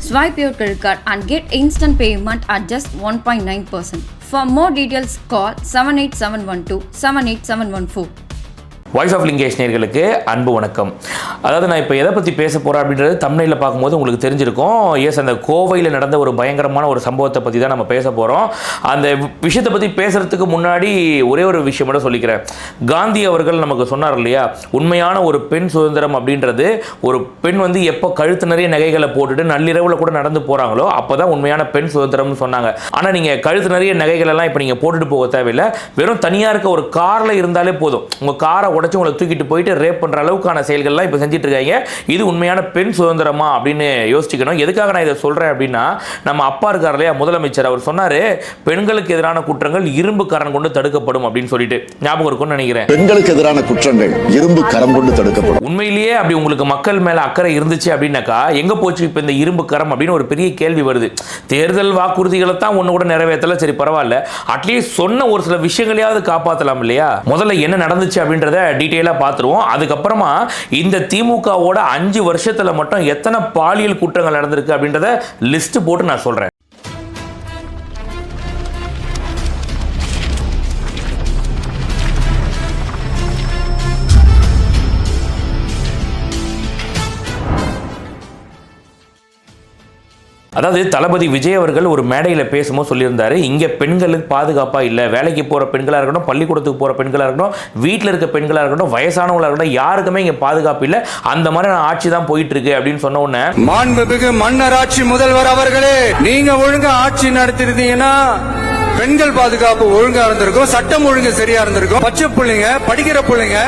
Swipe your credit card and get instant payment at just 1.9%. For more details, call 78712 78714. Voice of Lingesh நேர்களுக்கு அன்பு வணக்கம். அதாவது நான் இப்போ எதை பற்றி பேச போகிறேன் அப்படின்றது தமிழில் பார்க்கும்போது உங்களுக்கு தெரிஞ்சிருக்கும். எஸ் அந்த கோவையில் நடந்த ஒரு பயங்கரமான ஒரு சம்பவத்தை பற்றி தான் நம்ம பேச போகிறோம் அந்த விஷயத்தை பற்றி பேசுகிறதுக்கு முன்னாடி ஒரே ஒரு விஷயம் மட்டும் சொல்லிக்கிறேன். காந்தி அவர்கள் நமக்கு சொன்னார் இல்லையா? உண்மையான ஒரு பெண் சுதந்திரம் அப்படின்றது ஒரு பெண் வந்து எப்போ கழுத்து நிறைய நகைகளை போட்டுட்டு நள்ளிரவில் கூட நடந்து போகிறாங்களோ அப்போ தான் உண்மையான பெண் சுதந்திரம்னு சொன்னாங்க. ஆனால் நீங்கள் கழுத்து நிறைய நகைகளெல்லாம் இப்போ நீங்கள் போட்டுட்டு போக தேவையில்லை. வெறும் தனியாக இருக்க ஒரு காரில் இருந்தாலே போதும். உங்கள் காரை உடச்சி உங்களை தூக்கிட்டு போயிட்டு ரேப் பண்ணுற அளவுக்கான செயல்கள்லாம் இப்போ செஞ்சுட்டு இருக்காங்க இது உண்மையான பெண் சுதந்திரமா அப்படின்னு யோசிச்சுக்கணும். எதுக்காக நான் இதை சொல்கிறேன் அப்படின்னா நம்ம அப்பா இருக்கார் இல்லையா முதலமைச்சர் அவர் சொன்னார் பெண்களுக்கு எதிரான குற்றங்கள் இரும்பு கரண் கொண்டு தடுக்கப்படும் அப்படின்னு சொல்லிட்டு. ஞாபகம் இருக்கும்னு நினைக்கிறேன். பெண்களுக்கு எதிரான குற்றங்கள் இரும்பு கரம் கொண்டு தடுக்கப்படும். உண்மையிலேயே அப்படி உங்களுக்கு மக்கள் மேல அக்கறை இருந்துச்சு அப்படின்னாக்கா எங்க போச்சு இப்போ இந்த இரும்பு கரம்? அப்படின்னு ஒரு பெரிய கேள்வி வருது. தேர்தல் வாக்குறுதிகளை தான் ஒன்று கூட நிறைவேற்றல. சரி பரவாயில்ல. அட்லீஸ்ட் சொன்ன ஒரு சில விஷயங்களையாவது காப்பாற்றலாம் இல்லையா? முதல்ல என்ன நடந்துச்சு அப்படின்றத டீட்டெயிலாக பார்த்துருவோம். அதுக்கப்புறமா இந்த திமுகவோட அஞ்சு வருஷத்துல மட்டும் எத்தனை பாலியல் குற்றங்கள் நடந்திருக்கு அப்படின்றத லிஸ்ட் போட்டு நான் சொல்றேன். அதாவது தளபதி விஜய் அவர்கள் ஒரு மேடையில் பேசும்போது சொல்லியிருந்தாரு இங்கே பெண்களுக்கு பாதுகாப்பாக இல்லை வேலைக்கு போகிற பெண்களாக இருக்கட்டும் பள்ளிக்கூடத்துக்கு போகிற பெண்களாக இருக்கட்டும் வீட்டில் இருக்க பெண்களாக இருக்கட்டும் வயசானவங்களாக இருக்கட்டும் யாருக்குமே இங்கே பாதுகாப்பு இல்லை. அந்த மாதிரி நான் ஆட்சி தான் போயிட்டு இருக்கு அப்படின்னு சொன்ன உடனே மாண்புமிகு மன்னராட்சி முதல்வர் அவர்களே நீங்க ஒழுங்கா ஆட்சி நடத்திருந்தீங்கன்னா பெண்கள் பாதுகாப்பு ஒழுங்கா இருந்திருக்கும் சட்டம் ஒழுங்கு சரியா இருந்திருக்கும். பச்சை பிள்ளைங்க படிக்கிற பிள்ளைங்க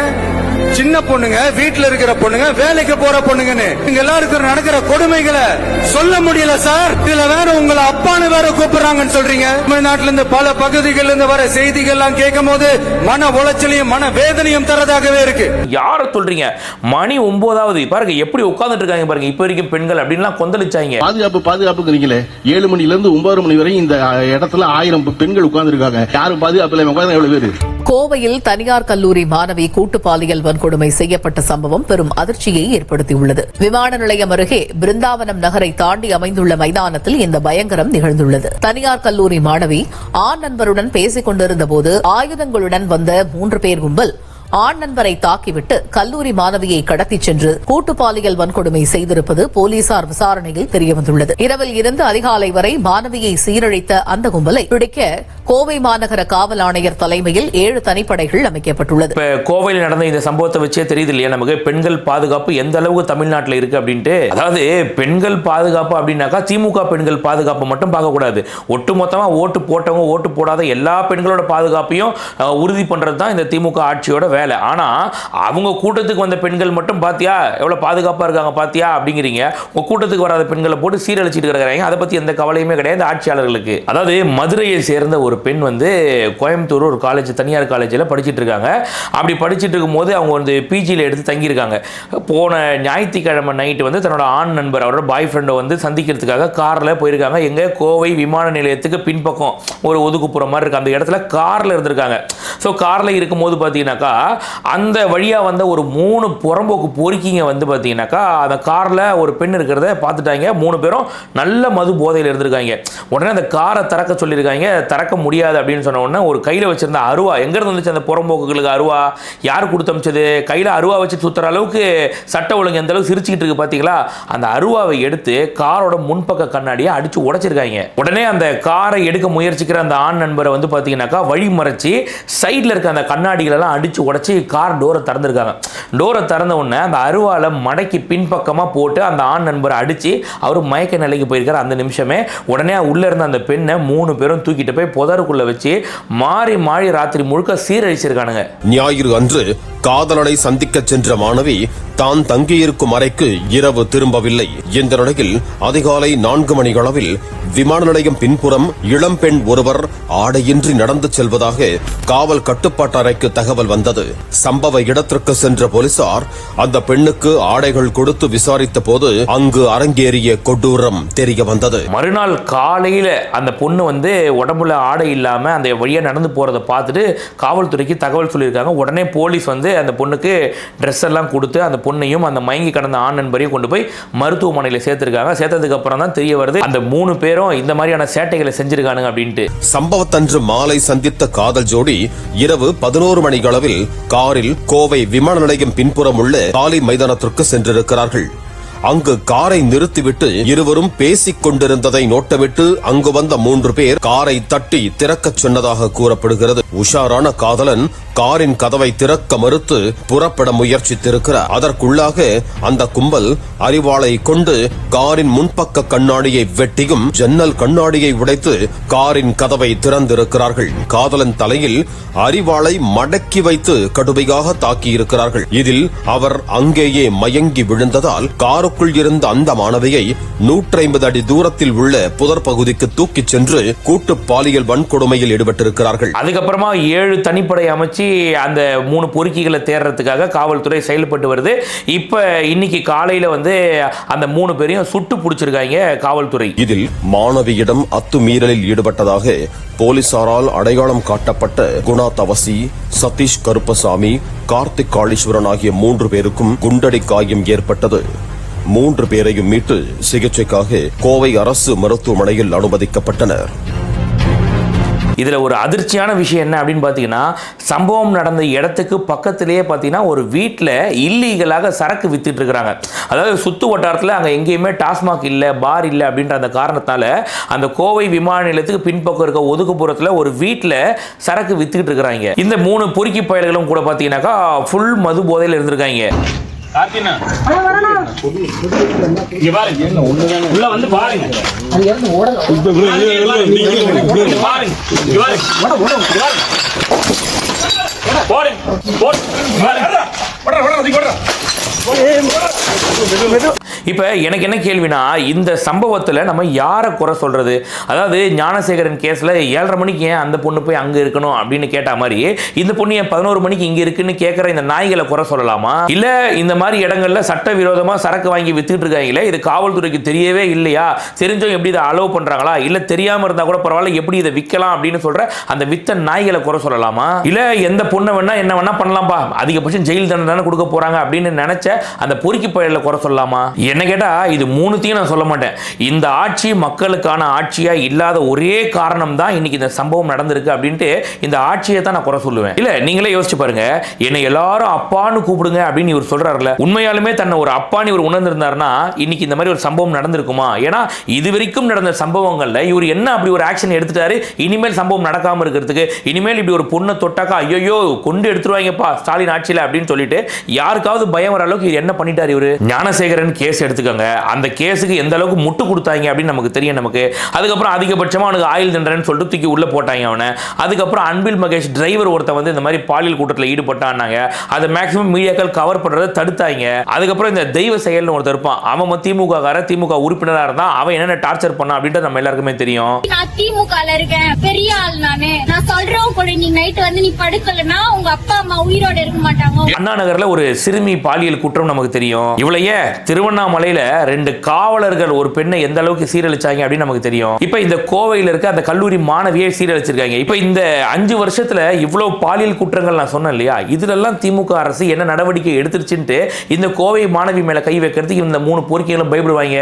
சின்ன பொண்ணுங்க வீட்டுல இருக்கிற பொண்ணுங்க வேலைக்கு போற பொண்ணுங்கன்னு. இங்க எல்லாருக்கும் நடக்கிற கொடுமைகளை சொல்ல முடியல சார். இதுல வேற உங்களை அப்பான்னு வேற கூப்பிடுறாங்கன்னு சொல்றீங்க. தமிழ்நாட்டுல இருந்து பல பகுதிகள்ல இருந்து வர செய்திகள் எல்லாம் கேட்கும் போது மன உளைச்சலையும் மன வேதனையும் தரதாகவே இருக்கு. யாரை சொல்றீங்க? மணி ஒன்பதாவது. பாருங்க எப்படி உட்கார்ந்துட்டு இருக்காங்க பாருங்க. இப்போ வரைக்கும் பெண்கள் அப்படின்லாம் கொந்தளிச்சாங்க. பாதுகாப்பு பாதுகாப்புங்கிறீங்களே ஏழு மணில இருந்து ஒன்பது மணி வரை இந்த இடத்துல ஆயிரம் பெண்கள் உட்கார்ந்து இருக்காங்க யாரும் பாதுகாப்பு இல்லாம உட்கார்ந்து எவ்வளவு பேரு? கோவையில் தனியார் கல்லூரி மாணவி கூட்டு பாலியல் வன்கொடுமை செய்யப்பட்ட சம்பவம் பெரும் அதிர்ச்சியை ஏற்படுத்தியுள்ளது. விமான நிலையம் அருகே பிருந்தாவனம் நகரை தாண்டி அமைந்துள்ள மைதானத்தில் இந்த பயங்கரம் நிகழ்ந்துள்ளது. தனியார் கல்லூரி மாணவி ஆண் நண்பருடன் பேசிக் கொண்டிருந்த போது ஆயுதங்களுடன் வந்த மூன்று பேர் கும்பல் ஆண் நண்பரை தாக்கிவிட்டு கல்லூரி மாணவியை கடத்திச் சென்று கூட்டு பாலியல் வன்கொடுமை செய்திருப்பது போலீசார் விசாரணையில் தெரியவந்துள்ளது. இரவில் இருந்து அதிகாலை வரை மாணவியை சீரழித்த அந்த கும்பலை பிடிக்க கோவை மாநகர காவல் ஆணையர் தலைமையில் ஏழு தனிப்படைகள் அமைக்கப்பட்டுள்ளது. கோவையில் நடந்த இந்த சம்பவத்தை வச்சே தெரியுது இல்லையா நமக்கு பெண்கள் பாதுகாப்பு எந்த அளவுக்கு தமிழ்நாட்டில் இருக்கு அப்படின்ட்டு. அதாவது பெண்கள் பாதுகாப்பு அப்படின்னாக்கா திமுக பெண்கள் பாதுகாப்பு மட்டும் பார்க்கக்கூடாது ஒட்டுமொத்தமாக ஓட்டு போட்டவங்க ஓட்டு போடாத எல்லா பெண்களோட பாதுகாப்பையும் உறுதி பண்ணுறது தான் இந்த திமுக ஆட்சியோட வேலை. ஆனால் அவங்க கூட்டத்துக்கு வந்த பெண்கள் மட்டும் பார்த்தியா எவ்வளோ பாதுகாப்பாக இருக்காங்க பார்த்தியா அப்படிங்கிறீங்க. உங்கள் கூட்டத்துக்கு வராத பெண்களை போட்டு சீரழிச்சிட்டு இருக்கிறாங்க அதை பற்றி எந்த கவலையுமே கிடையாது ஆட்சியாளர்களுக்கு. அதாவது மதுரையை சேர்ந்த ஒரு பெண் வந்து கோயம்புத்தூர் ஒரு காலேஜ் தனியார் காலேஜில் படிச்சுட்டு இருக்காங்க. அப்படி படிச்சுட்டு இருக்கும்போது அவங்க வந்து பிஜியில் எடுத்து தங்கியிருக்காங்க. போன ஞாயிற்றுக்கிழமை நைட்டு வந்து தன்னோட ஆண் நண்பர் அவரோட பாய் ஃப்ரெண்டை வந்து சந்திக்கிறதுக்காக காரில் போயிருக்காங்க. எங்கே? கோவை விமான நிலையத்துக்கு பின்பக்கம் ஒரு ஒதுக்குப்புற மாதிரி இருக்கு. அந்த இடத்துல காரில் இருந்திருக்காங்க. ஸோ காரில் இருக்கும்போது பார்த்தீங்கன்னாக்கா அந்த வழியாக வந்த ஒரு மூணு புறம்போக்கு பொறுக்கிங்க வந்து பார்த்தீங்கன்னாக்கா அந்த காரில் ஒரு பெண் இருக்கிறத பார்த்துட்டாங்க. மூணு பேரும் நல்ல மது போதையில் இருந்திருக்காங்க. உடனே அந்த காரை திறக்க சொல்லியிருக்காங்க. திறக்க முடியாது அப்படின்னு சொன்ன உடனே ஒரு கையில் வச்சுருந்த அருவா எங்கேருந்து வந்துச்சு அந்த புறம்போக்குகளுக்கு அருவா? யார் கொடுத்து அமிச்சது கையில் அருவா வச்சு சுற்றுற அளவுக்கு சட்ட ஒழுங்கு எந்த அளவுக்கு சிரிச்சுக்கிட்டு இருக்கு பார்த்தீங்களா அந்த அருவாவை எடுத்து காரோட முன்பக்க கண்ணாடியை அடித்து உடைச்சிருக்காங்க. உடனே அந்த காரை எடுக்க முயற்சிக்கிற அந்த ஆண் நண்பரை வந்து பார்த்தீங்கன்னாக்கா வழி மறைச்சி சைடில் இருக்க அந்த கண்ணாடிகளெல்லாம் அடித்து உடச்சி கார் டோரை திறந்துருக்காங்க. டோரை திறந்த உடனே அந்த அருவாலை மடக்கி பின்பக்கமாக போட்டு அந்த ஆண் நண்பரை அடித்து அவர் மயக்க நிலைக்கு போயிருக்கார். அந்த நிமிஷமே உடனே உள்ளே இருந்த அந்த பெண்ணை மூணு பேரும் தூக்கிட்டு போய் புதருக்குள்ளே வச்சு மாறி மாறி ராத்திரி முழுக்க சீரழிச்சிருக்கானுங்க. ஞாயிறு அன்று காதலனை சந்திக்க சென்ற மாணவி தான் தங்கியிருக்கும் அறைக்கு இரவு திரும்பவில்லை. இந்த நிலையில் அதிகாலை நான்கு மணி அளவில் விமான நிலையம் பின்புறம் இளம்பெண் ஒருவர் ஆடையின்றி நடந்து செல்வதாக காவல் கட்டுப்பாட்டு அறைக்கு தகவல் வந்தது. சம்பவ இடத்திற்கு சென்ற போலீசார் அந்த பெண்ணுக்கு ஆடைகள் கொடுத்து விசாரித்த போது அங்கு அரங்கேறிய கொடூரம் தெரிய வந்தது. மறுநாள் காலையில் அந்த பொண்ணு வந்து உடம்புல ஆடை இல்லாமல் அந்த வழியாக நடந்து போகிறத பார்த்துட்டு காவல்துறைக்கு தகவல் சொல்லியிருக்காங்க. உடனே போலீஸ் வந்து அந்த பொண்ணுக்கு ட்ரெஸ் எல்லாம் கொடுத்து அந்த பொண்ணையும் அந்த மயங்கி கடந்த ஆண் நண்பரையும் கொண்டு போய் மருத்துவமனையில் சேர்த்துருக்காங்க. சேர்த்ததுக்கு அப்புறம் தான் தெரிய வருது அந்த மூணு பேரும் இந்த மாதிரியான சேட்டைகளை செஞ்சிருக்கானுங்க அப்படின்ட்டு. சம்பவத்தன்று மாலை சந்தித்த காதல் ஜோடி இரவு பதினோரு மணிகளவில் காரில் கோவை விமான நிலையம் பின்புறம் உள்ள காலி மைதானத்திற்கு சென்றிருக்கிறார்கள். அங்கு காரை நிறுத்திவிட்டு இருவரும் பேசிக் கொண்டிருந்ததை நோட்டவிட்டு அங்கு வந்த மூன்று பேர் காரை தட்டி திறக்கச் சொன்னதாக கூறப்படுகிறது. உஷாரான காதலன் காரின் கதவை திறக்க மறுத்து புறப்பட முயற்சித்திருக்கிறார். அதற்குள்ளாக அந்த கும்பல் அறிவாளை கொண்டு காரின் முன்பக்க கண்ணாடியை வெட்டியும் ஜன்னல் கண்ணாடியை உடைத்து காரின் கதவை திறந்திருக்கிறார்கள். காதலன் தலையில் அறிவாளை மடக்கி வைத்து கடுமையாக தாக்கியிருக்கிறார்கள். இதில் அவர் அங்கேயே மயங்கி விழுந்ததால் காருக்குள் இருந்த அந்த மாணவியை நூற்றி ஐம்பது அடி தூரத்தில் உள்ள புதர் பகுதிக்கு தூக்கிச் சென்று கூட்டு பாலியல் வன்கொடுமையில் ஈடுபட்டிருக்கிறார்கள். அதுக்கப்புறமா ஏழு தனிப்படை அமைச்சு அந்த மூணு பொறுக்கிகளை தேடுறதுக்காக காவல்துறை செயல்பட்டு வருது. இப்போ இன்னைக்கு காலையில் வந்து அந்த மூணு பேரையும் சுட்டு பிடிச்சிருக்காங்க காவல்துறை. இதில் மாணவியிடம் அத்துமீறலில் ஈடுபட்டதாக போலீசாரால் அடையாளம் காட்டப்பட்ட குணா தவசி சதீஷ் கருப்பசாமி கார்த்திக் காளீஸ்வரன் ஆகிய மூன்று பேருக்கும் குண்டடி காயம் ஏற்பட்டது. மூன்று பேரையும் மீட்டு சிகிச்சைக்காக கோவை அரசு மருத்துவமனையில் அனுமதிக்கப்பட்டனர். இதில் ஒரு அதிர்ச்சியான விஷயம் என்ன அப்படின்னு பார்த்தீங்கன்னா சம்பவம் நடந்த இடத்துக்கு பக்கத்திலேயே பார்த்தீங்கன்னா ஒரு வீட்டில் இல்லீகலாக சரக்கு வித்துட்டு இருக்கிறாங்க. அதாவது சுத்து வட்டாரத்தில் அங்கே எங்கேயுமே டாஸ்மாக் இல்லை பார் இல்லை அப்படின்ற அந்த காரணத்தால் அந்த கோவை விமான நிலையத்துக்கு பின்பக்கம் இருக்க ஒதுக்குப்புறத்தில் ஒரு வீட்டில் சரக்கு வித்துக்கிட்டு இருக்கிறாங்க. இந்த மூணு பொறுக்கி பயல்களும் கூட பார்த்தீங்கன்னாக்கா ஃபுல் மது போதையில் இருந்திருக்காங்க. இங்க பாருங்க. உள்ள வந்து பாருங்க. இங்க பாருங்க இங்க பாருங்க. இங்க பாருங்க. போடுங்க போடு. இப்போ எனக்கு என்ன கேள்வினா இந்த சம்பவத்தில் நம்ம யாரை குறை சொல்கிறது அதாவது ஞானசேகரன் கேஸில் ஏழரை மணிக்கு ஏன் அந்த பொண்ணு போய் அங்கே இருக்கணும் அப்படின்னு கேட்ட மாதிரி இந்த பொண்ணு ஏன் பதினோரு மணிக்கு இங்கே இருக்குன்னு கேட்குற இந்த நாய்களை குறை சொல்லலாமா? இல்லை இந்த மாதிரி இடங்கள்ல சட்டவிரோதமாக சரக்கு வாங்கி வித்துட்டு இருக்காங்களே இது காவல்துறைக்கு தெரியவே இல்லையா? தெரிஞ்சவங்க எப்படி இதை அலோவ் பண்ணுறாங்களா இல்லை தெரியாமல் இருந்தால் கூட பரவாயில்ல எப்படி இதை விற்கலாம் அப்படின்னு சொல்கிற அந்த வித்த நாய்களை குறை சொல்லலாமா? இல்லை எந்த பொண்ணை வேணா என்ன வேணா பண்ணலாம்ப்பா அதிகபட்சம் ஜெயில் தண்டனை தானே கொடுக்க போகிறாங்க அப்படின்னு நினச்ச அந்த பொறுக்கி பயலில் குறை சொல்லலாமா? என்ன கேட்டால் இது மூணுத்தையும் நான் சொல்ல மாட்டேன். இந்த ஆட்சி மக்களுக்கான ஆட்சியாக இல்லாத ஒரே காரணம் தான் இன்னைக்கு இந்த சம்பவம் நடந்திருக்கு அப்படின்ட்டு இந்த ஆட்சியை தான் நான் குறை சொல்லுவேன். இல்ல நீங்களே யோசிச்சு பாருங்க. என்னை எல்லாரும் அப்பான்னு கூப்பிடுங்க அப்படின்னு இவர் சொல்கிறாருல்ல உண்மையாலுமே தன்னை ஒரு அப்பான்னு இவர் உணர்ந்திருந்தாருன்னா இன்னைக்கு இந்த மாதிரி ஒரு சம்பவம் நடந்திருக்குமா? ஏன்னா இது வரைக்கும் நடந்த சம்பவங்களில் இவர் என்ன அப்படி ஒரு ஆக்ஷன் எடுத்துட்டாரு? இனிமேல் சம்பவம் நடக்காமல் இருக்கிறதுக்கு இனிமேல் இப்படி ஒரு பொண்ணை தொட்டாக்கா ஐயோ கொண்டு எடுத்துருவாங்கப்பா ஸ்டாலின் ஆட்சியில் அப்படின்னு சொல்லிட்டு யாருக்காவது பயம் வர அளவுக்கு இவர் என்ன பண்ணிட்டார் இவர்? ஞானசேகரன் கேஸ் எடுத்துக்கோங்க. அந்த கேஸுக்கு எந்த அளவுக்கு முட்டு கொடுத்தாங்க அப்படின்னு நமக்கு தெரியும் நமக்கு. அதுக்கப்புறம் அதிகபட்சமா அவனுக்கு ஆயுள் தண்டனைன்னு சொல்லிட்டு தூக்கி உள்ள போட்டாங்க அவனை. அதுக்கப்புறம் அன்பில் மகேஷ் டிரைவர் ஒருத்தன் வந்து இந்த மாதிரி பாலியல் கூட்டத்தில் ஈடுபட்டான்னாங்க. அதை மேக்ஸிமம் மீடியாக்கள் கவர் பண்றதை தடுத்தாங்க. அதுக்கப்புறம் இந்த தெய்வ செயல்னு ஒருத்தர் இருப்பான். அவன் திமுக கார திமுக உறுப்பினராக இருந்தான் அவன் என்னென்ன டார்ச்சர் பண்ணான் அப்படின்ட்டு நம்ம எல்லாருக்குமே தெரியும். நான் திமுகல இருக்கேன். பெரிய ஆள் நானு. நான் சொல்றவங்க கூட நீ நைட் வந்து நீ படுக்கலன்னா உங்க அப்பா அம்மா உயிரோட இருக்க மாட்டாங்க. அண்ணா நகர்ல ஒரு சிறுமி பாலியல் குற்றம் நமக்கு தெரியும். இவளையே திருவண்ணாமலையில ரெண்டு காவலர்கள் ஒரு பெண்ணை எந்த அளவுக்கு சீரழிச்சாங்க அப்படின்னு நமக்கு தெரியும். இப்ப இந்த கோவையில் இருக்க அந்த கல்லூரி மாணவியை சீரழிச்சிருக்காங்க. இப்ப இந்த அஞ்சு வருஷத்துல இவ்வளவு பாலியல் குற்றங்கள் நான் சொன்னேன் இல்லையா? இதுலெல்லாம் திமுக அரசு என்ன நடவடிக்கை எடுத்துருச்சுன்ட்டு இந்த கோவை மாணவி மேல கை வைக்கிறதுக்கு இந்த மூணு பொறுக்கைகளும் பயப்படுவாங்க.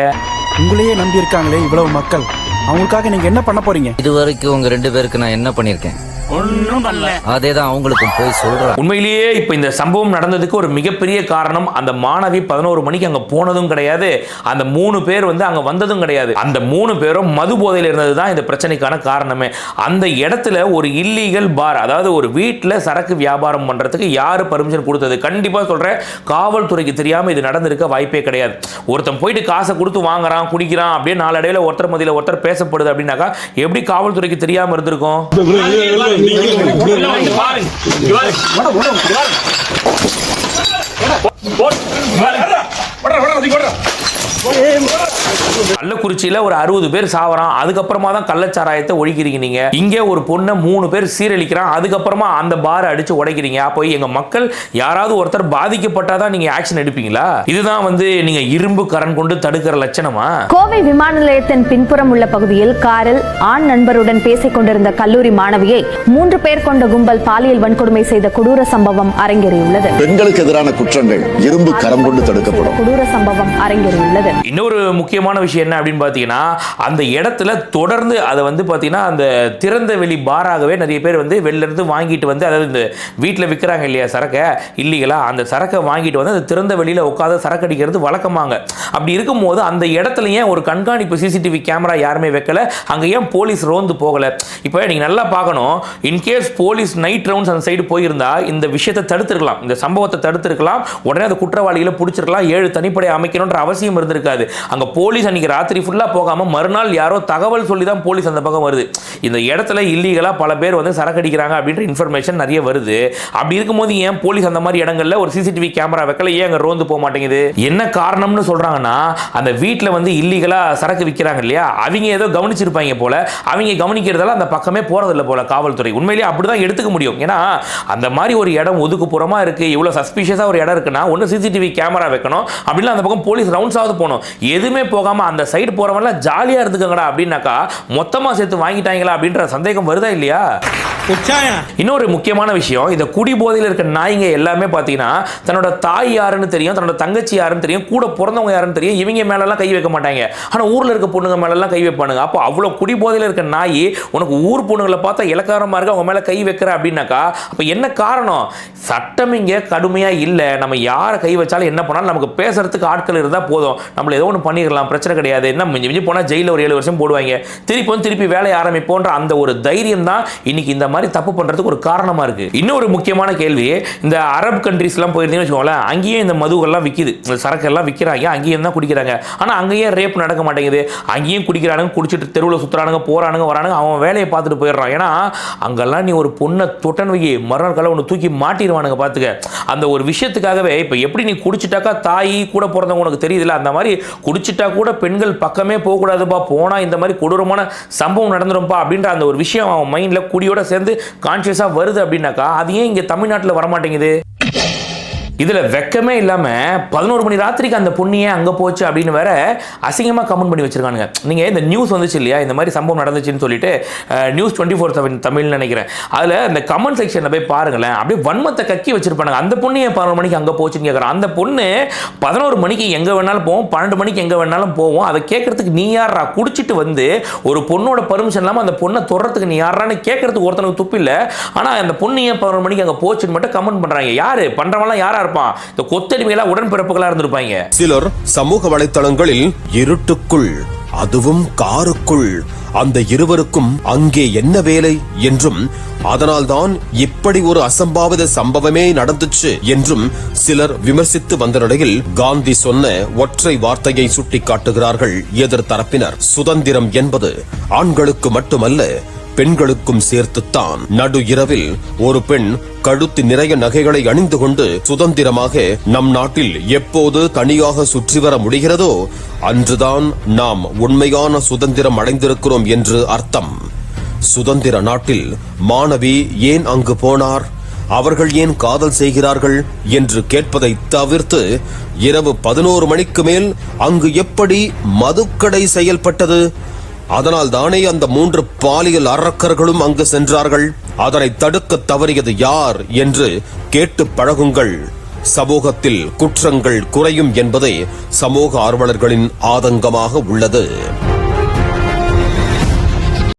உங்களையே நம்பி இருக்காங்களே இவ்வளவு மக்கள். அவங்களுக்காக நீங்க என்ன பண்ண போறீங்க? இது வரைக்கும் உங்க ரெண்டு பேருக்கு நான் என்ன பண்ணிருக்கேன் ஒன்றும் பண்ணல அதே தான் அவங்களுக்கும் போய் சொல்றேன். உண்மையிலேயே இப்போ இந்த சம்பவம் நடந்ததுக்கு ஒரு மிகப்பெரிய காரணம் அந்த மாணவி பதினோரு மணிக்கு அங்கே போனதும் கிடையாது. அந்த மூணு பேர் வந்து அங்கே வந்ததும் கிடையாது. அந்த மூணு பேரும் மது போதையில் இருந்தது தான் இந்த பிரச்சனைக்கான காரணமே. அந்த இடத்துல ஒரு இல்லீகல் பார் அதாவது ஒரு வீட்டில் சரக்கு வியாபாரம் பண்ணுறதுக்கு யார் பர்மிஷன் கொடுத்தது? கண்டிப்பாக சொல்கிறேன் காவல்துறைக்கு தெரியாமல் இது நடந்திருக்க வாய்ப்பே கிடையாது. ஒருத்தன் போயிட்டு காசை கொடுத்து வாங்குறான் குடிக்கிறான் அப்படியே நாளடைவில் ஒருத்தர் மதியில் ஒருத்தர் பேசப்படுது அப்படின்னாக்கா எப்படி காவல்துறைக்கு தெரியாமல் இருந்திருக்கும்? பாருங்க. கள்ளக்குறிச்சியில ஒரு அறுபது பேர் சாவறான். அதுக்கப்புறமா தான் கள்ளச்சாராயத்தை ஒழிக்கிறீங்க நீங்க. இங்க ஒரு பொண்ணை மூணு பேர் சீரழிக்கிறான். அதுக்கப்புறமா அந்த பாரை அடிச்சு உடைக்கிறீங்க. அப்போ எங்க மக்கள் யாராவது ஒருத்தர் பாதிக்கப்பட்டாதான் நீங்க ஆக்ஷன் எடுப்பீங்களா? இதுதான் வந்து நீங்க இரும்பு கரண் கொண்டு தடுக்கிற லட்சணமா? கோவை விமான நிலையத்தின் பின்புறம் உள்ள பகுதியில் காரில் ஆண் நண்பருடன் பேசிக் கொண்டிருந்த கல்லூரி மாணவியை மூன்று பேர் கொண்ட கும்பல் பாலியல் வன்கொடுமை செய்த கொடூர சம்பவம் அரங்கேறியுள்ளது. பெண்களுக்கு எதிரான குற்றங்கள் இரும்பு கரம் கொண்டு தடுக்கப்படும். கொடூர சம்பவம் அரங்கேறியுள்ளது. இன்னொரு முக்கியமான விஷயம் என்ன அப்படின்னு பார்த்தீங்கன்னா அந்த இடத்துல தொடர்ந்து அதை வந்து பார்த்தீங்கன்னா அந்த திறந்த வெளி பாராகவே நிறைய பேர் வந்து வெளில இருந்து வாங்கிட்டு வந்து அதாவது இந்த வீட்டில் விற்கிறாங்க இல்லையா சரக்கை? இல்லீகலா அந்த சரக்கை வாங்கிட்டு வந்து அந்த திறந்த வெளியில் உட்காந்து சரக்கு அடிக்கிறது வழக்கமாங்க. அப்படி இருக்கும்போது அந்த இடத்துல ஏன் ஒரு கண்காணிப்பு சிசிடிவி கேமரா யாருமே வைக்கல? அங்கே ஏன் போலீஸ் ரோந்து போகலை? இப்போ நீங்கள் நல்லா பார்க்கணும். In case police night rounds அந்த சைடு போயிருந்தா இந்த விஷயத்தை தடுத்திருக்கலாம். இந்த சம்பவத்தை தடுத்திருக்கலாம். உடனே அந்த குற்றவாளிகளை பிடிச்சிருக்கலாம். ஏழு தனிப்படை அமைக்கணுன்ற அவசியம் இருந்திருக்காது. அங்கே போலீஸ் ராத்திரி ஃபுல்லாக போகாமல் மறுநாள் யாரோ தகவல் சொல்லி தான் போலீஸ் அந்த பக்கம் வருது. இந்த இடத்துல இல்லீகலாக பல பேர் வந்து சரக்கு அடிக்கிறாங்க அப்படின்ற இன்ஃபர்மேஷன் நிறைய வருது. அப்படி இருக்கும்போது ஏன் போலீஸ் அந்த மாதிரி இடங்கள்ல ஒரு சிசிடிவி கேமரா வைக்கல? ஏன் அங்கே ரோந்து போக மாட்டேங்குது? என்ன காரணம்னு சொல்கிறாங்கன்னா அந்த வீட்டில் வந்து இல்லீகலாக சரக்கு விற்கிறாங்க இல்லையா? அவங்க ஏதோ கவனிச்சிருப்பாங்க போல. அவங்க கவனிக்கிறதால அந்த பக்கமே போகிறதில்ல போல காவல்துறை. உண்மையிலேயே அப்படிதான் எடுத்துக்க முடியும். ஏன்னா அந்த மாதிரி ஒரு இடம் ஒதுக்குப்புறமாக இருக்குது இவ்வளோ சஸ்பீஷியஸாக ஒரு இடம் இருக்குன்னா ஒன்று சிசிடிவி கேமரா வைக்கணும். அப்படின்னா அந்த பக்கம் போலீஸ் ரவுண்ட்ஸாவது போகணும். எதுவுமே போகாமல் அந்த சைடு போகிறவங்களாம் ஜாலியாக இருந்துக்கங்கடா அப்படின்னாக்கா மொத்தமாக சேர்த்து வாங்கிட்டாங்களா அப்படின்ற சந்தேகம் வருதா இல்லையா? இன்னொரு முக்கியமான விஷயம் இந்த குடி போதையில் இருக்க நாய்ங்க எல்லாமே பார்த்தீங்கன்னா தன்னோட தாய் யாருன்னு தெரியும் தன்னோட தங்கச்சி யாருன்னு தெரியும் கூட பிறந்தவங்க யாருன்னு தெரியும் இவங்க மேலெல்லாம் கை வைக்க மாட்டாங்க. ஆனால் ஊரில் இருக்க பொண்ணுங்க மேலெல்லாம் கை வைப்பானுங்க. அப்போ அவ்வளோ குடி போதையில் இருக்க நாய் உனக்கு ஊர் பொண்ணுங்களை பார்த்தா இலக்காரமாக இருக்க அவங்க மேலே கை வைக்கிற அப்படின்னாக்கா அப்போ என்ன காரணம்? சட்டம் இங்கே கடுமையாக இல்லை. நம்ம யாரை கை வச்சாலும் என்ன பண்ணாலும் நமக்கு பேசுறதுக்கு ஆட்கள் இருந்தால் போதும். நம்மள ஏதோ ஒன்று பண்ணிடலாம் பிரச்சனை கிடையாது. என்ன மிஞ்சி மிஞ்சி போனால் ஜெயிலில் ஒரு ஏழு வருஷம் போடுவாங்க. திருப்பி வந்து திருப்பி வேலையை ஆரம்பிப்போன்ற அந்த ஒரு தைரியம் தான் இன்னைக்கு இந்த மாதிரி தப்பு பண்ணுறதுக்கு ஒரு காரணமாக இருக்கு. இன்னொரு முக்கியமான கேள்வி இந்த அரப் கண்ட்ரீஸ்லாம் போயிருந்தீங்கன்னு வச்சுக்கோங்களேன் அங்கேயும் இந்த மதுவெல்லாம் விற்கிது இந்த சரக்கெல்லாம் விற்கிறாங்க அங்கேயும் தான் குடிக்கிறாங்க. ஆனால் அங்கேயே ரேப் நடக்க மாட்டேங்குது. அங்கேயும் குடிக்கிறானுங்க குடிச்சிட்டு தெருவில் சுற்றுறானுங்க போகிறானுங்க வரானுங்க அவன் வேலையை பார்த்துட்டு போயிடுறான். ஏன்னா அங்கெல்லாம் நீ ஒரு பொண்ணை தொட்டன் வை மறுநாள் காலை ஒன்று தூக்கி மாட்டிடுவானுங்க பார்த்துக்க அந்த ஒரு விஷயத்துக்காகவே இப்போ எப்படி நீ குடிச்சிட்டாக்கா தாய் கூட பிறந்தவங்க உனக்கு தெரியுதுல்ல? அந்த மாதிரி குடிச்சிட்டா கூட பெண்கள் பக்கமே போகக்கூடாதுப்பா. போனால் இந்த மாதிரி கொடூரமான சம்பவம் நடந்துரும்ப்பா அப்படின்ற அந்த ஒரு விஷயம் அவன் மைண்டில் குடியோட சேர்ந்து கான்ஷியஸாக வருது அப்படின்னாக்கா அது ஏன் இங்கே தமிழ்நாட்டில் வரமாட்டேங்குது? இதில் வெக்கமே இல்லாமல் பதினோரு மணி ராத்திரிக்கு அந்த பொண்ணியே அங்கே போச்சு அப்படின்னு வேற அசிங்கமாக கமெண்ட் பண்ணி வச்சிருக்கானுங்க. நீங்கள் இந்த நியூஸ் வந்துச்சு இல்லையா? இந்த மாதிரி சம்பவம் நடந்துச்சுன்னு சொல்லிட்டு நியூஸ் டுவெண்ட்டி ஃபோர் செவன் தமிழ்னு நினைக்கிறேன். அதில் இந்த கமெண்ட் செக்ஷனில் போய் பாருங்களேன். அப்படியே வன்மத்தை கக்கி வச்சுருப்பாங்க அந்த பொண்ணு ஏன் பதினோரு மணிக்கு அங்கே போச்சுன்னு கேட்குறான் அந்த பொண்ணு பதினோரு மணிக்கு எங்கே வேணாலும் போவோம் பன்னெண்டு மணிக்கு எங்கே வேணாலும் போவோம். அதை கேட்கறதுக்கு நீ யாரா குடிச்சிட்டு வந்து ஒரு பொண்ணோட பர்மிஷன் இல்லாமல் அந்த பொண்ணை தொடறதுக்கு நீ யாரான்னு கேட்கறதுக்கு ஒருத்தனுக்கு துப்பில்லை ஆனால் அந்த பொண்ணு ஏன் பதினோரு மணிக்கு அங்கே போச்சுன்னு மட்டும் கமெண்ட் பண்ணுறாங்க யார்? பண்ணுறவங்களாம் யாரா இருப்பான். இந்த கொத்தடிமைகளாக உடன்பிறப்புகளா இருந்திருப்பாங்க. சிலர் சமூக வலைத்தளங்களில் இருட்டுக்குள் அதுவும் காருக்குள் அந்த இருவருக்கும் அங்கே என்ன வேலை என்றும் அதனால்தான் இப்படி ஒரு அசம்பாவித சம்பவமே நடந்துச்சு என்றும் சிலர் விமர்சித்து வந்த நிலையில் காந்தி சொன்ன ஒற்றை வார்த்தையை சுட்டிக்காட்டுகிறார்கள் எதிர்தரப்பினர் சுதந்திரம் என்பது ஆண்களுக்கு மட்டுமல்ல பெண்களுக்கும் சேர்த்துத்தான். நடு இரவில் ஒரு பெண் கழுத்து நிறைய நகைகளை அணிந்து கொண்டு சுதந்திரமாக நம் நாட்டில் எப்போது தனியாக சுற்றி வர முடிகிறதோ அன்றுதான் நாம் உண்மையான சுதந்திரம் அடைந்திருக்கிறோம் என்று அர்த்தம். சுதந்திர நாட்டில் மாணவி ஏன் அங்கு போனார்? அவர்கள் ஏன் காதல் செய்கிறார்கள் என்று கேட்பதை தவிர்த்து இரவு பதினோரு மணிக்கு மேல் அங்கு எப்படி மதுக்கடை செயல்பட்டது? அதனால் தானே அந்த மூன்று பாலியல் அரக்கர்களும் அங்கு சென்றார்கள். அதனை தடுக்க தவறியது யார் என்று கேட்டு பழகுங்கள். சமூகத்தில் குற்றங்கள் குறையும் என்பதே சமூக ஆர்வலர்களின் ஆதங்கமாக உள்ளது.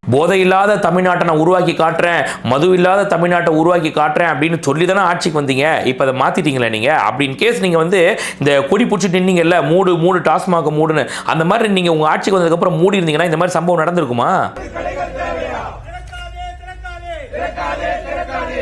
போதை இல்லாத தமிழ்நாட்டை நான் உருவாக்கி காட்டுறேன் மது இல்லாத தமிழ்நாட்டை உருவாக்கி காட்டுறேன் அப்படின்னு சொல்லி தானே ஆட்சிக்கு வந்தீங்க? இப்போ அதை மாற்றிட்டீங்களே நீங்கள் அப்படின்னு கேஸ் நீங்கள் வந்து இந்த கொடி பிடிச்சி நின்னீங்கல்ல மூடு மூடு டாஸ்மாக மூடுன்னு அந்த மாதிரி நீங்கள் உங்கள் ஆட்சிக்கு வந்ததுக்கப்புறம் மூடி இருந்தீங்கன்னா இந்த மாதிரி சம்பவம் நடந்திருக்குமா?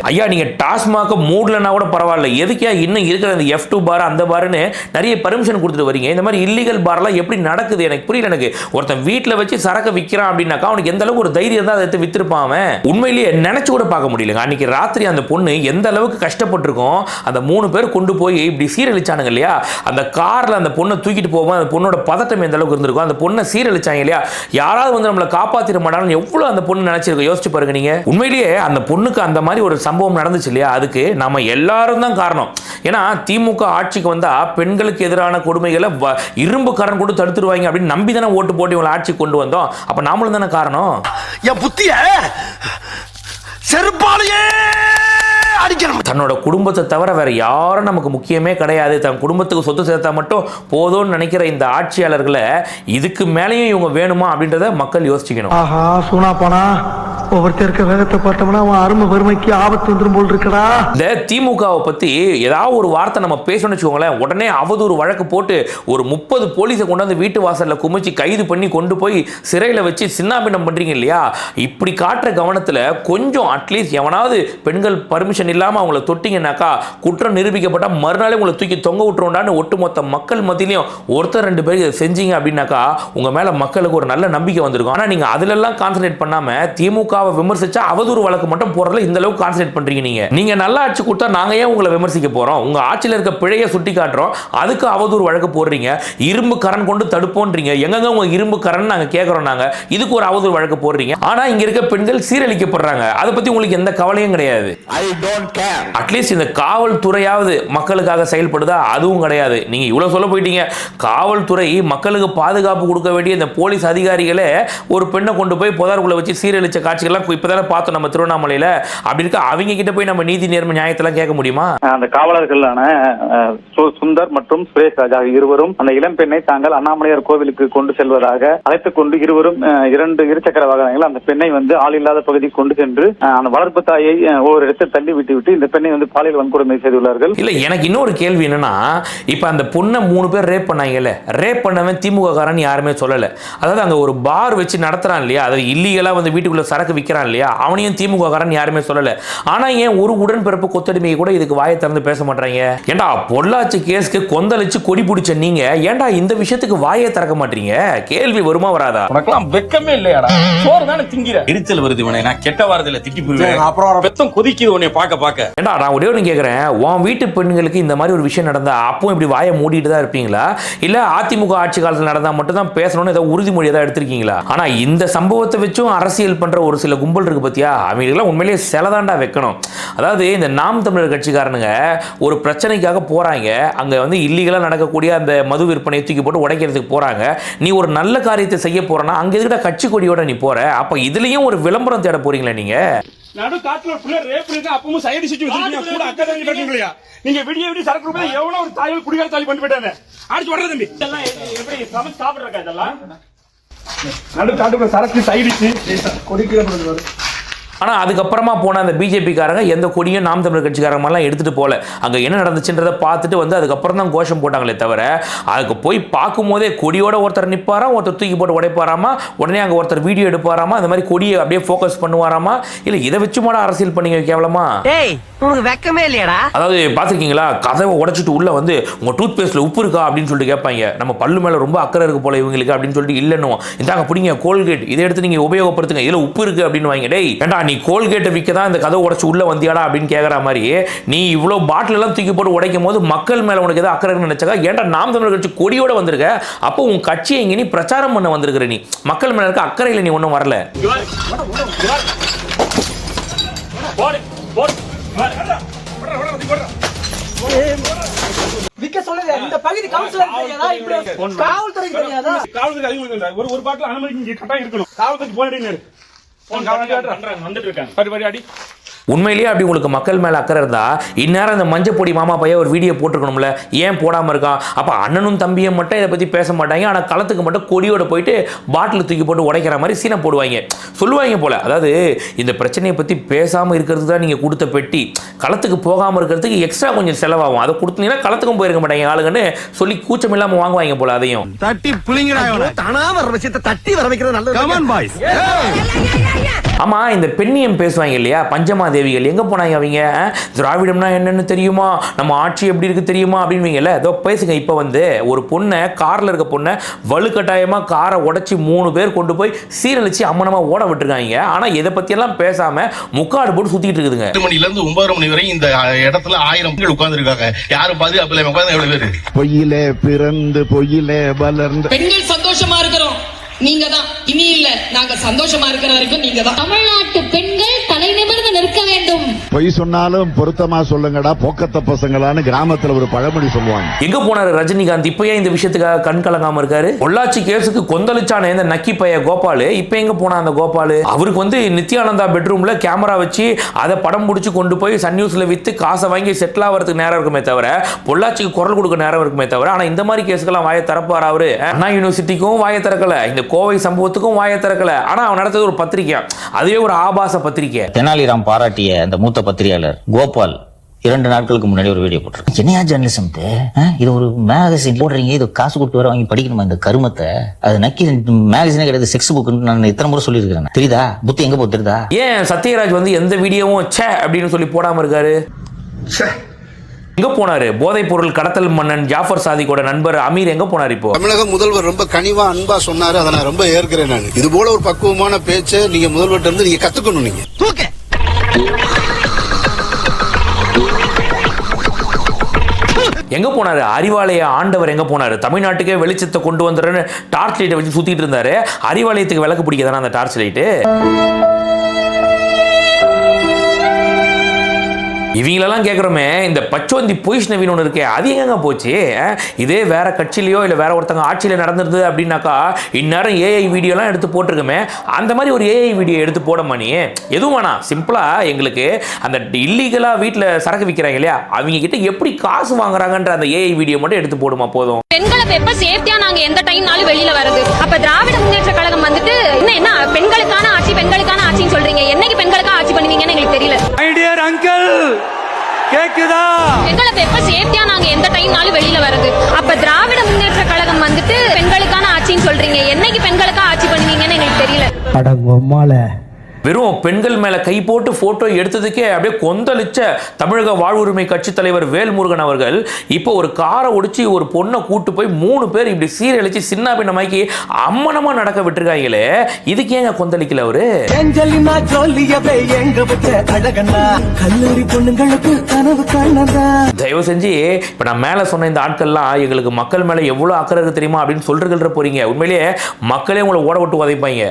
ஐயா நீங்க டாஸ்மாக மூடலன்னா கூட பரவாயில்ல. எதுக்கே இன்னும் இருக்கிற அந்த எஃப் டூ பார் அந்த பாருன்னு நிறைய பர்மிஷன் கொடுத்துட்டு வரீங்க. இந்த மாதிரி இல்லீகல் பார்லாம் எப்படி நடக்குது எனக்கு புரியல எனக்கு. ஒருத்தன் வீட்டில் வச்சு சரக்கு விற்கிறான் அப்படின்னாக்கா அவனுக்கு எந்த அளவுக்கு ஒரு தைரியம் தான் அதை எடுத்து வித்திருப்பான் அவன். உண்மையிலேயே நினைச்சு கூட பார்க்க முடியலங்க. அன்னைக்கு ராத்திரி அந்த பொண்ணு எந்த அளவுக்கு கஷ்டப்பட்டிருக்கோம் அந்த மூணு பேர் கொண்டு போய் இப்படி சீரழிச்சானுங்க இல்லையா? அந்த கார்ல அந்த பொண்ணை தூக்கிட்டு போகும்போது அந்த பொண்ணோட பதட்டம் எந்த அளவுக்கு இருந்திருக்கும்? அந்த பொண்ணை சீரழிச்சாங்க இல்லையா? யாராவது வந்து நம்மளை காப்பாத்திட மாட்டாங்கன்னு எவ்வளவு அந்த பொண்ணு நினைச்சிருக்கோம்? யோசிச்சு பாருங்க நீங்க. உண்மையிலேயே அந்த பொண்ணுக்கு அந்த மாதிரி ஒரு சம்பவம் நடந்துச்சு இல்லையா? அதுக்கு நம்ம எல்லாரும் தான் காரணம். ஏன்னா திமுக ஆட்சிக்கு வந்தா பெண்களுக்கு எதிரான கொடுமைகளை வ- இரும்பு கரன் கொண்டு தடுத்துருவாங்க அப்படின்னு நம்பி தானே ஓட்டு போட்டு இவங்களை ஆட்சி கொண்டு வந்தோம். அப்போ நாமளும் தானே காரணம்? என் புத்திய செருப்பாலையே! அடிக்கணும். தன்னோட குடும்பத்தை தவிர வேற யாரும் நமக்கு முக்கியமே கிடையாது. தன் குடும்பத்துக்கு சொத்து சேர்த்தா மட்டும் போதும்னு நினைக்கிற இந்த ஆட்சியாளர்களை இதுக்கு மேலேயும் இவங்க வேணுமா அப்படின்றத மக்கள் யோசிச்சுக்கணும். ஆஹா சூனா போனா ஒவ்வொருத்தர் இருக்க வேகத்தை பார்த்தோம்னா அவன் அருமை பெருமைக்கு ஆபத்து வந்துரும் போல் இருக்கடா. இந்த திமுகவை பத்தி ஏதாவது ஒரு வார்த்தை நம்ம பேசணும்னு வச்சுக்கோங்களேன். உடனே அவதூறு வழக்கு போட்டு ஒரு முப்பது போலீஸை கொண்டாந்து வீட்டு வாசல்ல குமிச்சு கைது பண்ணி கொண்டு போய் சிறையில் வச்சு சின்னாபின்னம் பண்றீங்க இல்லையா? இப்படி காட்டுற கவனத்துல கொஞ்சம் அட்லீஸ்ட் எவனாவது பெண்கள் பர்மிஷன் இல்லாம அவங்கள தொட்டிங்கனாக்கா குற்றம் நிரூபிக்கப்பட்டா மறுநாளே உங்களை தூக்கி தொங்க விட்டுருவோண்டான்னு ஒட்டுமொத்த மக்கள் மத்தியிலையும் ஒருத்தர் ரெண்டு பேர் இதை செஞ்சீங்க அப்படின்னாக்கா உங்கள் மேல மக்களுக்கு ஒரு நல்ல நம்பிக்கை வந்திருக்கும். ஆனா நீங்க அதிலெல்லாம் கான்சன்ட்ரேட் கான்சென்ட்ரேட் பண்ணாம திமுகவை விமர்சிச்சா அவதூறு வழக்கு மட்டும் போடுறதுல இந்த அளவுக்கு கான்சன்ட்ரேட் பண்ணுறீங்க நீங்கள் நீங்கள் நல்லா ஆட்சி கொடுத்தா நாங்க ஏன் உங்களை விமர்சிக்க போகிறோம் உங்கள் ஆட்சியில் இருக்க பிழையை சுட்டி காட்டுறோம். அதுக்கு அவதூறு வழக்கு போடுறீங்க. இரும்பு கரண் கொண்டு தடுப்போன்றீங்க. எங்கங்க உங்க இரும்பு கரண் நாங்க கேட்கறோம் நாங்க? இதுக்கு ஒரு அவதூறு வழக்கு போடுறீங்க. ஆனா இங்க இருக்க பெண்கள் சீரழிக்கப்படுறாங்க. அதை பத்தி உங்களுக்கு எந்த கவலையும் கிடையாது. ஐ டோன்ட் கேர் அட்லீஸ்ட் இந்த காவல்துறையாவது மக்களுக்காக செயல்படுதா? அதுவும் கிடையாது. நீங்க இவ்வளவு சொல்ல போயிட்டீங்க. காவல்துறை மக்களுக்கு பாதுகாப்பு கொடுக்க வேண்டிய இந்த போலீஸ் அதிகாரிகளே ஒரு பெண்ணை கொண்டு போய் புதாருக்குள்ள வச்சு சீரழிச்ச காட்சிகள்லாம் இப்பதானே பார்த்தோம் நம்ம திருவண்ணாமலையில. அப்படி இருக்க? அவங்க கிட்ட போய் நம்ம நீதி நேர்மை நியாயத்தெல்லாம் கேட்க முடியுமா? அந்த காவலர்களான அஹ், சு- சுந்தர் மற்றும் சுரேஷ் ராஜா இருவரும் அந்த இளம்பெண்ணை தாங்கள் அண்ணாமலையார் கோவிலுக்கு கொண்டு செல்வதாக அழைத்துக் கொண்டு இருவரும் இரண்டு இருசக்கர வாகனங்கள் அந்த பெண்ணை வந்து ஆள் இல்லாத பகுதிக்கு கொண்டு சென்று அந்த வளர்ப்பு தாயை ஒரு இடத்தில் தள்ளி விட்டு விட்டு இந்த பெண்ணை வந்து பாலியல் வன்கொடுமை செய்துள்ளார்கள். இல்ல எனக்கு இன்னொரு கேள்வி என்னன்னா இப்ப அந்த பொண்ணை மூணு பேர் ரேப் பண்ணாங்கல்ல ரேப் பண்ணவன் திமுக காரன் யாருமே சொல்லல. அதாவது அங்க ஒரு பார் வச்சு நடத்துறான் இல்லையா அது இல்லீகலா வந்து வீட்டுக்குள்ள சரக்கு விற்கிறான் இல்லையா அவனையும் திமுக காரன் யாருமே சொல்லல. ஆனா ஏன் ஒரு உடன்பிறப்பு கொத்தடிமையை கூட இதுக்கு வாயை திறந்து பேச மாட்டாங்க ஏன்டா பொள்ளாச்சி கேஸ்க்கு கொந்தளிச்சு கொடி பிடிச்ச நீங்க ஏன்டா இந்த விஷயத்துக்கு வாயை திறக்க மாட்டீங்க? கேள்வி வருமா வராதா? உனக்கெல்லாம் வெக்கமே இல்லையாடா? சோறு தானே திங்கிற. எரிச்சல் வருது இவனை நான் கெட்ட வாரத்துல திட்டி போயிருவேன் அப்புறம் பெத்தம் கொதிக்குது உன்னை பார்க்க பார்க்க. ஏண்டா நான் ஒரே ஒன்று கேட்குறேன் உன் வீட்டு பெண்களுக்கு இந்த மாதிரி ஒரு விஷயம் நடந்தா அப்பவும் இப்படி வாயை மூடிட்டு தான் இருப்பீங்களா? இல்லை அதிமுக ஆட்சி காலத்தில் நடந்தால் மட்டும் தான் பேசணும்னு ஏதோ உறுதிமொழி ஏதாவது எடுத்திருக்கீங்களா? ஆனால் இந்த சம்பவத்தை வச்சும் அரசியல் பண்ணுற ஒரு சில கும்பல் இருக்கு பார்த்தியா அவங்களுக்குலாம் உண்மையிலேயே செலதாண்டா வைக்கணும். அதாவது இந்த நாம் தமிழர் கட்சிக்காரனுங்க ஒரு பிரச்சனைக்காக போகிறாங்க அங்கே வந்து இல்லீகலாக நடக்கக்கூடிய அந்த மது விற்பனையை தூக்கி போட்டு உடைக்கிறதுக்கு போகிறாங்க நீ ஒரு நல்ல காரியத்தை செய்ய போகிறனா அங்கே இருக்கிற கட்சி கொடியோட நீ போகிற அப்போ இதுலேயும் ஒரு விளம்பரம் தேட போகிறீங்களா நீங்கள் நடு காட்டுல பிள்ளை ரேப் பண்ணிட்டு அப்பவும் சைடு சுத்தி வச்சிருக்கீங்க கூட அக்கா தம்பி இருக்கீங்களா நீங்க விடிய விடிய சரக்கு கொடுப்பது எவ்வளவு ஒரு தாயல் குடிகார தாலி பண்ணி போயிட்டாங்க அடிச்சு வர்றது தம்பி. இதெல்லாம் எ- எப்படி சமைச்சு சாப்பிடுறக்கா இதெல்லாம்? நடு காட்டுக்குள்ள சரக்கு சைடிச்சு கொடிக்கிற ஆனா அதுக்கப்புறமா போன அந்த பிஜேபி காரங்க எந்த கொடியும் நாம் தமிழர் கட்சிக்காரங்க மாதிரிலாம் எடுத்துட்டு போல அங்க என்ன நடந்துச்சுன்றதை பார்த்துட்டு வந்து அதுக்கப்புறம் தான் கோஷம் போட்டாங்களே தவிர அதுக்கு போய் பார்க்கும்போதே கொடியோட ஒருத்தர் நிப்பாராம் ஒருத்தர் தூக்கி போட்டு உடைப்பாராமா உடனே அங்க ஒருத்தர் வீடியோ எடுப்பாராமா அந்த மாதிரி கொடியை அப்படியே ஃபோக்கஸ் பண்ணுவாராமா? இல்ல இதை வச்சு மாட அரசியல் பண்ணீங்க கேவலமா? வெக்கமே இல்லையாடா. அதாவது பார்த்துருக்கீங்களா? கதவை உடைச்சிட்டு உள்ள வந்து உங்க டூத் பேஸ்ட்ல உப்பு இருக்கா அப்படின்னு சொல்லிட்டு கேட்பாங்க. நம்ம பல்லு மேல ரொம்ப அக்கறை இருக்கு போல இவங்களுக்கு அப்படின்னு சொல்லிட்டு இல்லைன்னு இந்தாங்க பிடிங்க கோல்கேட் இதை எடுத்து நீங்க உபயோகப்படுத்துங்க. இதுல உப்பு இருக்கு அப்படின்னு வாங்க. டேய் ஏண்டா நீ கோல்கேட்டை விற்க தான் இந்த கதவை உடைச்சு உள்ள வந்தியாடா அப்படின்னு கேட்குற மாதிரி நீ இவ்வளோ பாட்டில் எல்லாம் தூக்கி போட்டு உடைக்கும் போது மக்கள் மேல உனக்கு ஏதோ அக்கறை நினைச்சாக்கா? ஏன்டா நாம் தமிழர் கட்சி கொடியோட வந்திருக்க? அப்போ உன் கட்சியை இங்க நீ பிரச்சாரம் பண்ண வந்திருக்கிற நீ. மக்கள் மேல இருக்க அக்கறையில் நீ ஒன்றும் வரல. போடு போடு விக்க சொல்லுங்க இந்த பகுதி கவுன்சிலர் தெரியாதா? இப்படி காவல்துறை தெரியாதா? காவல்துறை அதிகமாக இல்லை. ஒரு ஒரு பாட்டில் அனுமதிக்கு இங்க கட்டாயம் இருக்கணும். காவல்துறை போன் அடிங்க. போன் காவல்துறை வந்துட்டு இருக்காங்க. படி படி அடி. உண்மையிலேயே அப்படி உங்களுக்கு மக்கள் மேல அக்கறை இருந்தா இந்நேரம் இந்த மஞ்சப்பொடி மாமா பையன் ஒரு வீடியோ போட்டிருக்கணும்ல ஏன் போடாம இருக்கான் அப்ப அண்ணனும் தம்பியும் மட்டும் இதை பத்தி பேச மாட்டாங்க. ஆனா களத்துக்கு மட்டும் கொடியோட போயிட்டு பாட்டில் தூக்கி போட்டு உடைக்கிற மாதிரி சீனை போடுவாங்க. சொல்லுவாங்க போல. அதாவது இந்த பிரச்சனையை பத்தி பேசாம இருக்கிறது தான் நீங்க கொடுத்த பெட்டி. களத்துக்கு போகாம இருக்கிறதுக்கு எக்ஸ்ட்ரா கொஞ்சம் செலவாகும். அதை கொடுத்தீங்கன்னா களத்துக்கும் போயிருக்க மாட்டாங்க ஆளுங்கன்னு சொல்லி கூச்சம் இல்லாம வாங்குவாங்க போல அதையும். தட்டி புளிங்கடா தானா வர விஷயத்தை தட்டி வர வைக்கிறது நல்லது. கமான் பாய்ஸ் ஆமா இந்த பெண்ணியம் பேசுவாங்க இல்லையா? பஞ்சமாதேவி தேவிகள். எங்க போனாங்க அவங்க? திராவிடம்னா என்னன்னு தெரியுமா? நம்ம ஆட்சி எப்படி இருக்கு தெரியுமா? அப்படின்வீங்கல்ல ஏதோ பேசுங்க. இப்போ வந்து ஒரு பொண்ணை கார்ல இருக்க பொண்ணை வலுக்கட்டாயமா காரை உடைச்சி மூணு பேர் கொண்டு போய் சீரழிச்சு அம்மனமா ஓட விட்டுருக்காங்க. ஆனா இதை பத்தியெல்லாம் பேசாம முக்காடு போட்டு சுத்திட்டு இருக்குதுங்க. எட்டு மணில இருந்து ஒன்பது மணி வரை இந்த இடத்துல ஆயிரம் பெண்கள் உட்கார்ந்து இருக்காங்க யாரும் பாதுகாப்பு இல்லாம உட்கார்ந்து எவ்வளவு பேரு? பொய்யிலே பிறந்து பொய்யிலே வளர்ந்து. பெண்கள் சந்தோஷமா இருக்கிறோம். நீங்க தான் இனி இல்ல. நாங்க சந்தோஷமா இருக்கிற வரைக்கும் நீங்க தான் தமிழ்நாட்டு பெண்கள் பொய் சொன்னாலும் பொருத்தமா சொல்லுங்கடா போக்கத்த பசங்களான்னு கிராமத்துல ஒரு பழமொழி சொல்லுவாங்க. எங்க போனாரு ரஜினிகாந்த்? இப்ப ஏன் இந்த விஷயத்துக்காக கண் கலங்காம இருக்காரு? பொள்ளாச்சி கேஸுக்கு கொந்தளிச்சானே இந்த நக்கி பைய கோபாலு. இப்ப எங்க போனா அந்த கோபாலு? அவருக்கு வந்து நித்யானந்தா பெட்ரூம்ல கேமரா வச்சு அதை படம் முடிச்சு கொண்டு போய் சன் நியூஸ்ல வித்து காசை வாங்கி செட்டில் ஆகிறதுக்கு நேரம் இருக்குமே தவிர பொள்ளாச்சிக்கு குரல் கொடுக்க நேரம் இருக்குமே தவிர ஆனா இந்த மாதிரி கேஸுக்கெல்லாம் வாயை திறப்பார் அவரு? அண்ணா யூனிவர்சிட்டிக்கும் வாயை திறக்கல. இந்த கோவை சம்பவத்துக்கும் வாயை திறக்கல. ஆனா அவன் நடத்தது ஒரு பத்திரிக்கை அதுவே ஒரு ஆபாச பத்திரிக்கை தெனாலிராம் பாராட்டிய அந்த மூத்த பத்திரிகையாளர் கோபால் இரண்டு நாட்களுக்கு முன்னாடி ஒரு வீடியோ போட்டிருக்கேன் என்னையா ஜேர்னலிசம் இது? ஒரு மேகசின் போடுறீங்க இது காசு கொடுத்து வர வாங்கி படிக்கணுமா இந்த கருமத்தை? அது நக்கி மேகசினே கிடையாது செக்ஸ் புக்குன்னு நான் இத்தனை முறை சொல்லியிருக்கிறேன் தெரியுதா? புத்தி எங்க போகுது தெரியுதா? ஏன் சத்யராஜ் வந்து எந்த வீடியோவும் ச்சே அப்படின்னு சொல்லி போடாம இருக்காரு? எங்க போனாரு? போதைப் பொருள் கடத்தல் மன்னன் ஜாஃபர் சாதிக்கோட நண்பர் அமீர் எங்க போனார் இப்போ? தமிழக முதல்வர் ரொம்ப கனிவா அன்பா சொன்னாரு அதை நான் ரொம்ப ஏற்கிறேன் நான். இது போல ஒரு பக்குவமான பேச்சை நீங்க முதல்வர்கிட்ட இருந்து நீங்க கத்துக்கணும் நீங்க. எங்கே போனாரு? அறிவாலய ஆண்டவர் எங்கே போனாரு? தமிழ்நாட்டுக்கே வெளிச்சத்தை கொண்டு வந்துடுறேன்னு டார்ச் லைட்டை வச்சு சுத்திட்டு இருந்தாரு. அறிவாலயத்துக்கு விளக்கு பிடிக்கதானே அந்த டார்ச் லைட்டு இவங்களெல்லாம் கேட்குறோமே இந்த பச்சோந்தி நவீன் ஒன்று இருக்கே அது எங்கங்க போச்சு? இதே வேற கட்சியிலையோ இல்லை வேற ஒருத்தங்க ஆட்சியில் நடந்திருந்தது அப்படின்னாக்கா இந்நேரம் ஏஐ வீடியோலாம் எடுத்து போட்டிருக்கோமே. அந்த மாதிரி ஒரு ஏஐ வீடியோ எடுத்து போட மணி. எதுவும் வேணாம் சிம்பிளாக எங்களுக்கு அந்த இல்லீகலாக வீட்டில் சரக்கு விற்கிறாங்க இல்லையா? அவங்க கிட்ட எப்படி காசு வாங்குறாங்கன்ற அந்த ஏஐ வீடியோ மட்டும் எடுத்து போடுமா போதும்? பெண்களை எப்ப சேஃப்டியா நாங்க எந்த டைம்னாலும் வெளியில வருது அப்ப திராவிட முன்னேற்ற கழகம் வந்துட்டு இன்னும் என்ன பெண்களுக்கான ஆட்சி பெண்களுக்கான ஆட்சின்னு சொல்றீங்க. என்னைக்கு பெண்களுக்கான எங்களுக்கு தெரியல. மை டியர் அங்கிள் கேக்குதா? பெண்களை எப்ப சேஃப்டியா நாங்க? எந்த டைம்னாலும் வெளியில வருது அப்ப திராவிட முன்னேற்ற கழகம் வந்துட்டு பெண்களுக்கான ஆட்சின்னு சொல்றீங்க. என்னைக்கு பெண்களுக்காக ஆட்சி பண்ணுவீங்கன்னு எங்களுக்கு தெரியல. வெறும் பெண்கள் மேல கை போட்டு போட்டோ எடுத்ததுக்கே அப்படியே கொந்தளிச்ச தமிழக வாழ்வுரிமை கட்சி தலைவர் வேல்முருகன் அவர்கள் இப்போ ஒரு காரை ஒடிச்சு ஒரு பொண்ணை கூட்டு போய் மூணு பேர் இப்படி சீரழிச்சு சின்ன பின்னமாக்கி அம்மனமா நடக்க விட்டுருக்காங்களே இதுக்கு ஏங்க கொந்தளிக்கல அவரு? தயவு செஞ்சு இப்போ நான் மேலே சொன்ன இந்த ஆட்கள்லாம் எங்களுக்கு மக்கள் மேலே எவ்வளோ அக்கறை இருக்கு தெரியுமா அப்படின்னு சொல்றதுல போறீங்க. உண்மையிலேயே மக்களே உங்களை ஓட விட்டு உதைப்பாங்க.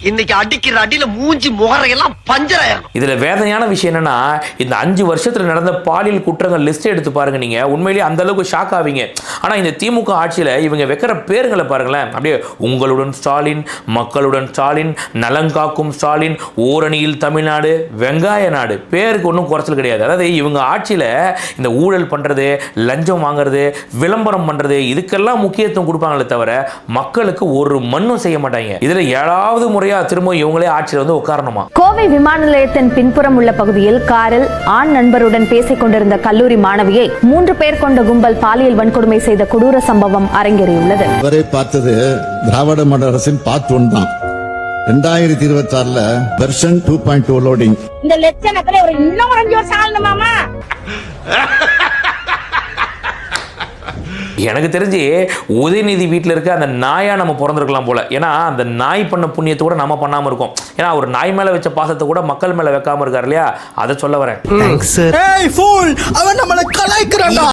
இன்னைக்கு அடிக்கிற அடியில மூஞ்சி முகரையெல்லாம் பஞ்சராயிரும் இதுல வேதனையான விஷயம் என்னன்னா இந்த அஞ்சு வருஷத்துல நடந்த பாலியல் குற்றங்கள் லிஸ்ட் எடுத்து பாருங்க நீங்க. உண்மையிலேயே அந்த அளவுக்கு ஷாக் ஆவீங்க. ஆனா இந்த திமுக ஆட்சியில இவங்க வைக்கிற பேருங்களை பாருங்களேன். அப்படியே உங்களுடன் ஸ்டாலின் மக்களுடன் ஸ்டாலின் நலங்காக்கும் ஸ்டாலின் ஓரணியில் தமிழ்நாடு வெங்காய நாடு. பேருக்கு ஒன்றும் குறைச்சல் கிடையாது. அதாவது இவங்க ஆட்சியில இந்த ஊழல் பண்றது லஞ்சம் வாங்குறது விளம்பரம் பண்றது இதுக்கெல்லாம் முக்கியத்துவம் கொடுப்பாங்களே தவிர மக்களுக்கு ஒரு மண்ணும் செய்ய மாட்டாங்க. இதுல ஏழாவது முறை முறையா திரும்ப இவங்களே ஆட்சியில வந்து உட்காரணுமா? கோவை விமான நிலையத்தின் பின்புறம் உள்ள பகுதியில் காரில் ஆண் நண்பருடன் பேசிக் கொண்டிருந்த கல்லூரி மாணவியை மூன்று பேர் கொண்ட கும்பல் பாலியல் வன்கொடுமை செய்த கொடூர சம்பவம் அரங்கேறியுள்ளது. வரை பார்த்தது திராவிட மாடல் அரசின் பார்ட் ஒன் தான். ரெண்டாயிரத்தி இருபத்தி ஆறுல version two point two loading இந்த லட்சணத்துல ஒரு இன்னும் ஒரு அஞ்சு வருஷம் ஆகணுமாமா எனக்கு தெரிஞ்சு உதயநிதி வீட்டில் இருக்க அந்த நாயா நம்ம பிறந்திருக்கலாம் போல. ஏன்னா அந்த நாய் பண்ண புண்ணியத்தை கூட நம்ம பண்ணாம இருக்கோம். ஏன்னா அவர் நாய் மேல வச்ச பாசத்தை கூட மக்கள் மேல வைக்காம இருக்காரு இல்லையா? அதை சொல்ல வரேன். ஏய் ஃபூல் அவன் நம்மள கலாய்க்கிறான்டா.